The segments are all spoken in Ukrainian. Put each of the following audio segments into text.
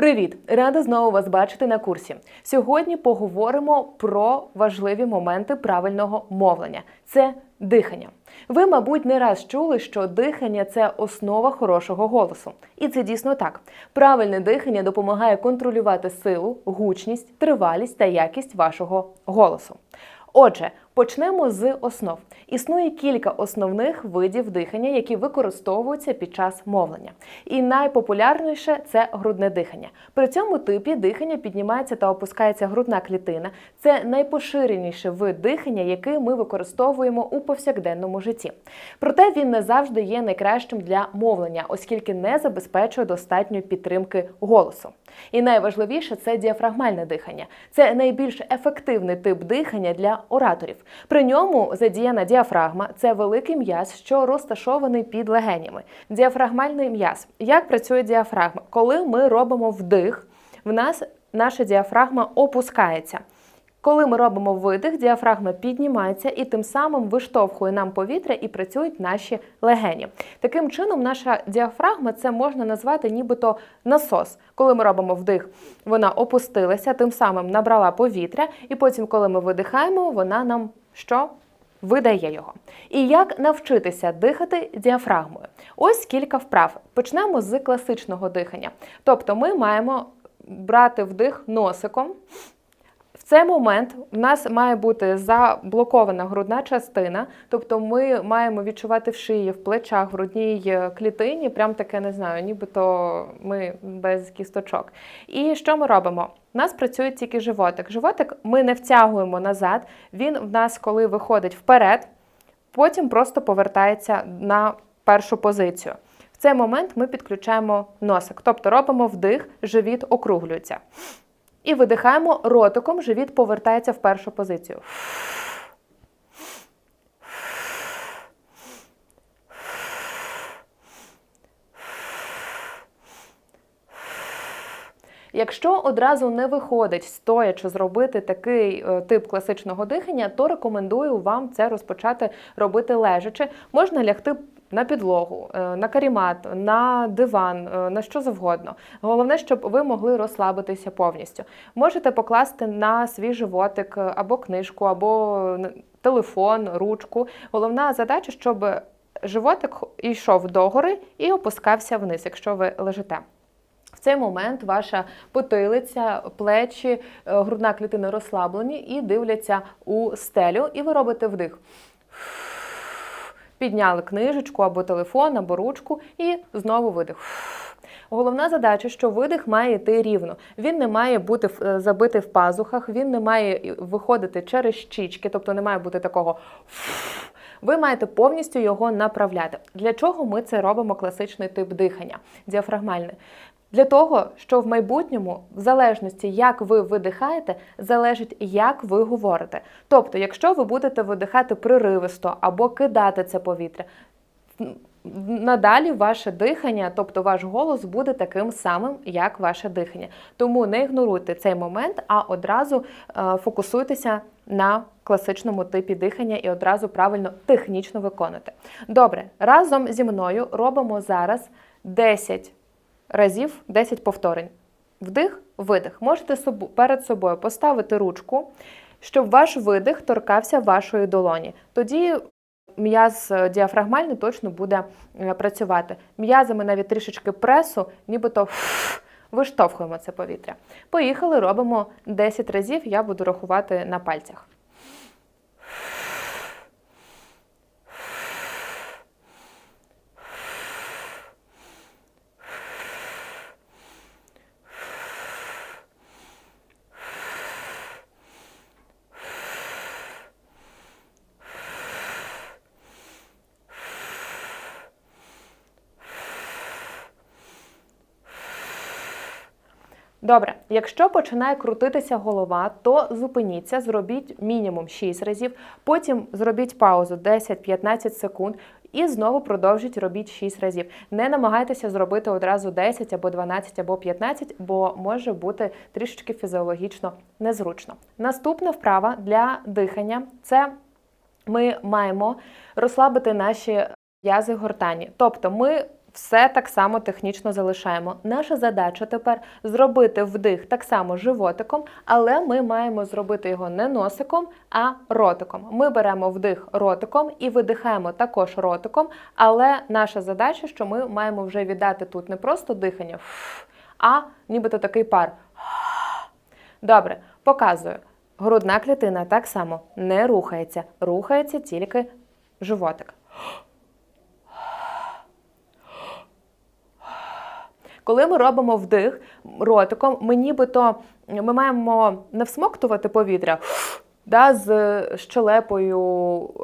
Привіт! Рада знову вас бачити на курсі. Сьогодні поговоримо про важливі моменти правильного мовлення. Це дихання. Ви, мабуть, не раз чули, що дихання це основа хорошого голосу. І це дійсно так. Правильне дихання допомагає контролювати силу, гучність, тривалість та якість вашого голосу. Отже, почнемо з основ. Існує кілька основних видів дихання, які використовуються під час мовлення. І найпопулярніше це грудне дихання. При цьому типі дихання піднімається та опускається грудна клітина. Це найпоширеніший вид дихання, який ми використовуємо у повсякденному житті. Проте він не завжди є найкращим для мовлення, оскільки не забезпечує достатньої підтримки голосу. І найважливіше це діафрагмальне дихання. Це найбільш ефективний тип дихання для ораторів. При ньому задіяна діафрагма це великий м'яз, що розташований під легенями. Діафрагмальний м'яз. Як працює діафрагма? Коли ми робимо вдих, в нас наша діафрагма опускається. Коли ми робимо видих, діафрагма піднімається і тим самим виштовхує нам повітря і працюють наші легені. Таким чином, наша діафрагма це можна назвати нібито насос. Коли ми робимо вдих, вона опустилася, тим самим набрала повітря, і потім, коли ми видихаємо, вона нам що? Видає його. І як навчитися дихати діафрагмою? Ось кілька вправ. Почнемо з класичного дихання. Тобто ми маємо брати вдих носиком. Цей момент в нас має бути заблокована грудна частина, тобто ми маємо відчувати в шиї, в плечах, в грудній клітині, прям таке не знаю, нібито ми без кісточок. І що ми робимо? У нас працює тільки животик. Животик ми не втягуємо назад, він в нас, коли виходить вперед, потім просто повертається на першу позицію. В цей момент ми підключаємо носик, тобто робимо вдих, живіт округлюється. І видихаємо ротиком, живіт повертається в першу позицію. Якщо одразу не виходить стоячи зробити такий е, тип класичного дихання, то рекомендую вам це розпочати робити лежачи. Можна лягти на підлогу, е, на карімат, на диван, е, на що завгодно. Головне, щоб ви могли розслабитися повністю. Можете покласти на свій животик або книжку, або телефон, ручку. Головна задача, щоб животик йшов догори і опускався вниз, якщо ви лежите. В цей момент ваша потилиця, плечі, е, грудна клітина розслаблені і дивляться у стелю, і ви робите вдих. Підняли книжечку або телефон, або ручку, і знову видих. Головна задача, що видих має йти рівно. Він не має бути е, забитий в пазухах, він не має виходити через щічки, тобто не має бути такого. Ви маєте повністю його направляти. Для чого ми це робимо класичний тип дихання, діафрагмальне. Для того, що в майбутньому, в залежності, як ви видихаєте, залежить, як ви говорите. Тобто, якщо ви будете видихати приривисто або кидати це повітря, надалі ваше дихання, тобто ваш голос, буде таким самим, як ваше дихання. Тому не ігноруйте цей момент, а одразу е, фокусуйтеся на класичному типі дихання і одразу правильно технічно виконуйте. Добре, разом зі мною робимо зараз 10 разів 10 повторень. Вдих, видих. Можете перед собою поставити ручку, щоб ваш видих торкався вашої долоні. Тоді м'яз е, діафрагмальний точно буде е, працювати. М'язами навіть трішечки пресу, нібито виштовхуємо це повітря. Поїхали, робимо 10 разів, я буду рахувати на пальцях. Добре, якщо починає крутитися голова, то зупиніться, зробіть мінімум 6 разів, потім зробіть паузу 10-15 секунд і знову продовжіть робіть 6 разів. Не намагайтеся зробити одразу 10 або 12 або 15, бо може бути трішечки фізіологічно незручно. Наступна вправа для дихання це ми маємо розслабити наші Язи гортані. Тобто ми Все так само технічно залишаємо. Наша задача тепер зробити вдих так само животиком, але ми маємо зробити його не носиком, а ротиком. Ми беремо вдих ротиком і видихаємо також ротиком, але наша задача, що ми маємо вже віддати тут не просто дихання, а нібито такий пар. Добре, показую. Грудна клітина так само не рухається. Рухається тільки животик. Коли ми робимо вдих ротиком, ми нібито ми маємо не всмоктувати повітря да, з щелепою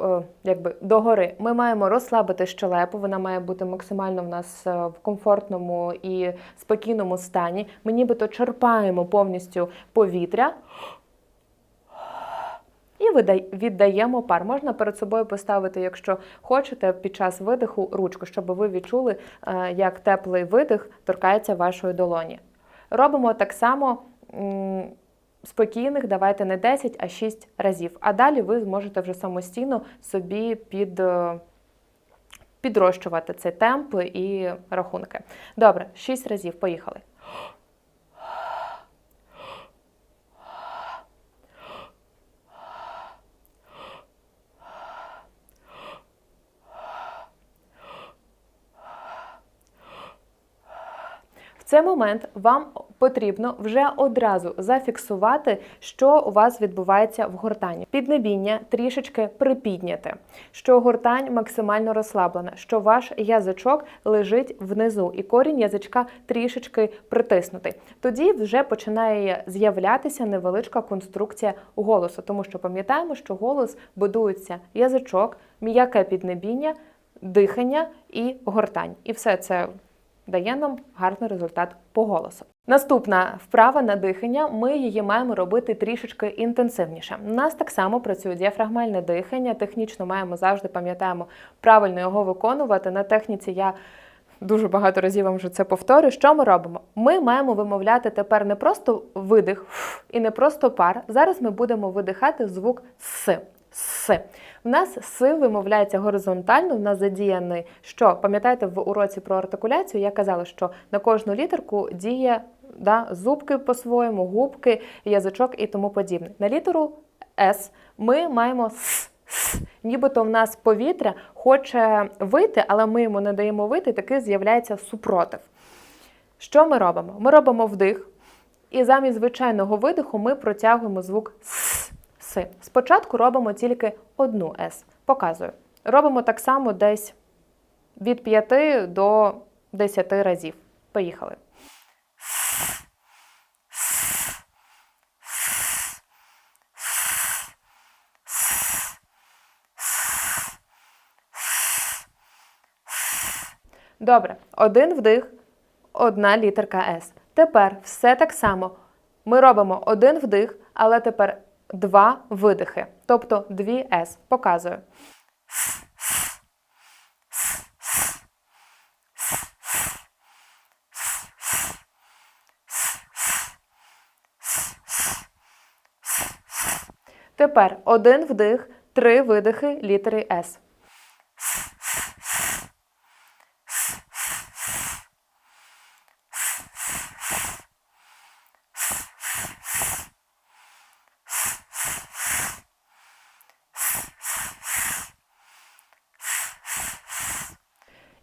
е, якби, догори. Ми маємо розслабити щелепу, вона має бути максимально в нас е, в комфортному і спокійному стані. Ми нібито черпаємо повністю повітря. І віддаємо пар. Можна перед собою поставити, якщо хочете, під час видиху ручку, щоб ви відчули, е, як теплий видих торкається вашої долоні. Робимо так само спокійних, давайте не 10, а 6 разів. А далі ви зможете вже самостійно собі під. е, Підрощувати цей темп і рахунки. Добре, 6 разів. Поїхали. В цей момент вам потрібно вже одразу зафіксувати, що у вас відбувається в гортані. Піднебіння трішечки припідняте, що гортань максимально розслаблена, що ваш язичок лежить внизу, і корінь язичка трішечки притиснутий. Тоді вже починає з'являтися невеличка конструкція голосу, тому що пам'ятаємо, що голос будується язичок, м'яке піднебіння, дихання і гортань. І все це дає нам гарний результат по голосу. Наступна вправа на дихання. Ми її маємо робити трішечки інтенсивніше. У нас так само працює діафрагмальне дихання. Технічно маємо завжди пам'ятаємо правильно його виконувати. На техніці я. Дуже багато разів вам вже це повторю. Що ми робимо? Ми маємо вимовляти тепер не просто видих і не просто пар. Зараз ми будемо видихати звук с. С. В нас с вимовляється горизонтально, в нас задіяний, що пам'ятаєте, в уроці про артикуляцію я казала, що на кожну літерку діє да, зубки по-своєму, губки, язичок і тому подібне. На літеру С ми маємо с. с. Нібито в нас повітря хоче вийти, але ми йому не даємо вийти, таки з'являється супротив. Що ми робимо? Ми робимо вдих, і замість звичайного видиху ми протягуємо звук с. С. Спочатку робимо тільки одну С. Показую. Робимо так само десь від 5 до 10 разів. Поїхали. Добре, один вдих, одна літерка С. Тепер все так само. Ми робимо один вдих, але тепер два видихи, тобто дві С. Показую. Тепер один вдих, три видихи літери С.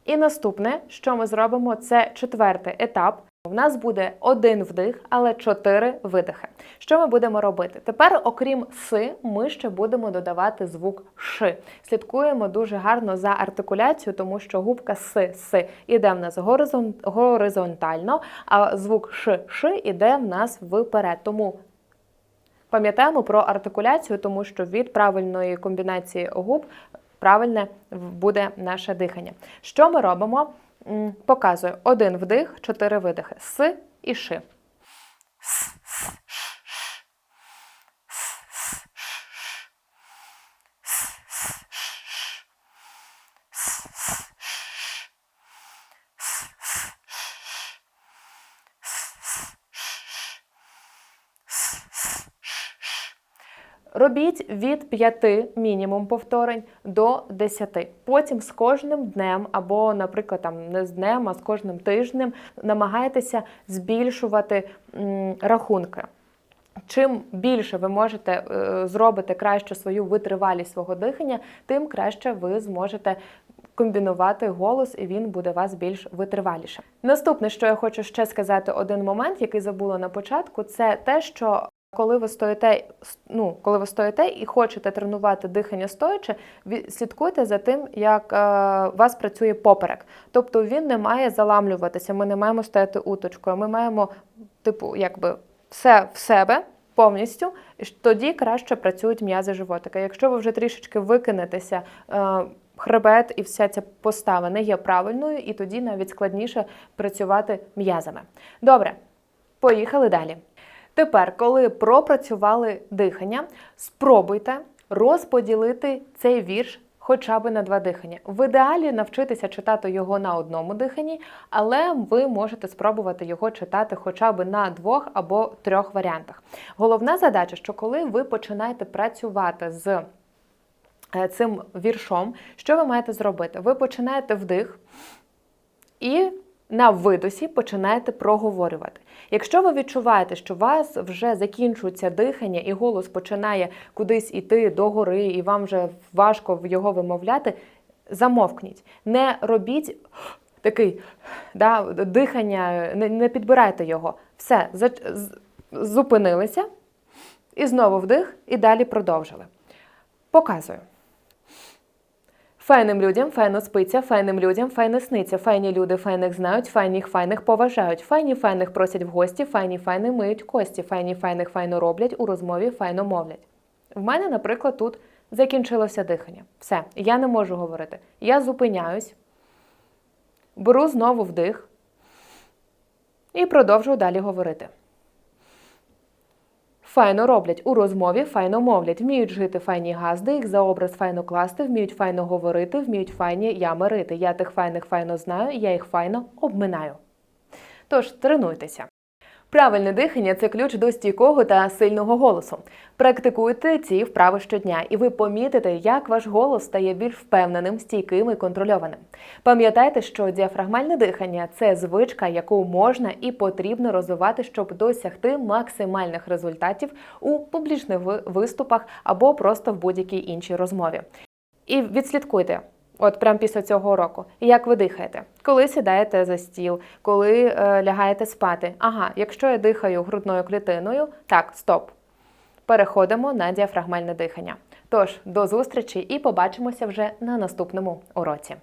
І наступне, що ми зробимо, це четвертий етап. У нас буде один вдих, але чотири видихи. Що ми будемо робити? Тепер, окрім си, ми ще будемо додавати звук ши. Слідкуємо дуже гарно за артикуляцією, тому що губка си си іде в нас горизонтально, а звук ш ши іде в нас вперед. Тому Пам'ятаємо про артикуляцію, тому що від правильної комбінації губ правильне буде наше дихання. Що ми робимо? Показую один вдих, чотири видихи. С і ши. Робіть від 5 мінімум повторень до 10. Потім з кожним днем, або, наприклад, там не з днем, а з кожним тижнем намагайтеся збільшувати м, рахунки. Чим більше ви можете е, зробити краще свою витривалість свого дихання, тим краще ви зможете комбінувати голос, і він буде вас більш витриваліше. Наступне, що я хочу ще сказати, один момент, який забула на початку, це те, що коли ви стоїте, ну коли ви стоїте і хочете тренувати дихання стоячи, слідкуйте за тим, як е, вас працює поперек. Тобто він не має заламлюватися. Ми не маємо стояти уточкою. Ми маємо, типу, якби все в себе повністю, і тоді краще працюють м'язи животика. Якщо ви вже трішечки викинетеся, е, хребет і вся ця постава не є правильною, і тоді навіть складніше працювати м'язами. Добре, поїхали далі. Тепер, коли пропрацювали дихання, спробуйте розподілити цей вірш хоча б на два дихання. В ідеалі навчитися читати його на одному диханні, але ви можете спробувати його читати хоча б на двох або трьох варіантах. Головна задача, що коли ви починаєте працювати з е, цим віршом, що ви маєте зробити? Ви починаєте вдих і на видосі починаєте проговорювати. Якщо ви відчуваєте, що у вас вже закінчується дихання і голос починає кудись іти догори, і вам вже важко його вимовляти, замовкніть. Не робіть такий да, дихання, не, не підбирайте його. Все, за- зупинилися, і знову вдих, і далі продовжили. Показую. Файним людям файно спиться, файним людям файно сниться. Файні люди файних знають, файних файних поважають. Файні файних просять в гості, файні файни миють кості. Файні файних файно роблять, у розмові файно мовлять. В мене, наприклад, тут закінчилося дихання. Все, я не можу говорити. Я зупиняюсь, беру знову вдих і продовжую далі говорити. Файно роблять у розмові, файно мовлять, вміють жити файні газди, їх за образ файно класти, вміють файно говорити, вміють файні я мирити. Я тих файних файно знаю, я їх файно обминаю. Тож тренуйтеся. Правильне дихання це ключ до стійкого та сильного голосу. Практикуйте ці вправи щодня, і ви помітите, як ваш голос стає більш впевненим, стійким і контрольованим. Пам'ятайте, що діафрагмальне дихання це звичка, яку можна і потрібно розвивати, щоб досягти максимальних результатів у публічних виступах або просто в будь-якій іншій розмові. І відслідкуйте, от прямо після цього року. як ви дихаєте, коли сідаєте за стіл, коли е, лягаєте спати. Ага, якщо я дихаю грудною клітиною, так, стоп. Переходимо на діафрагмальне дихання. Тож, до зустрічі і побачимося вже на наступному уроці.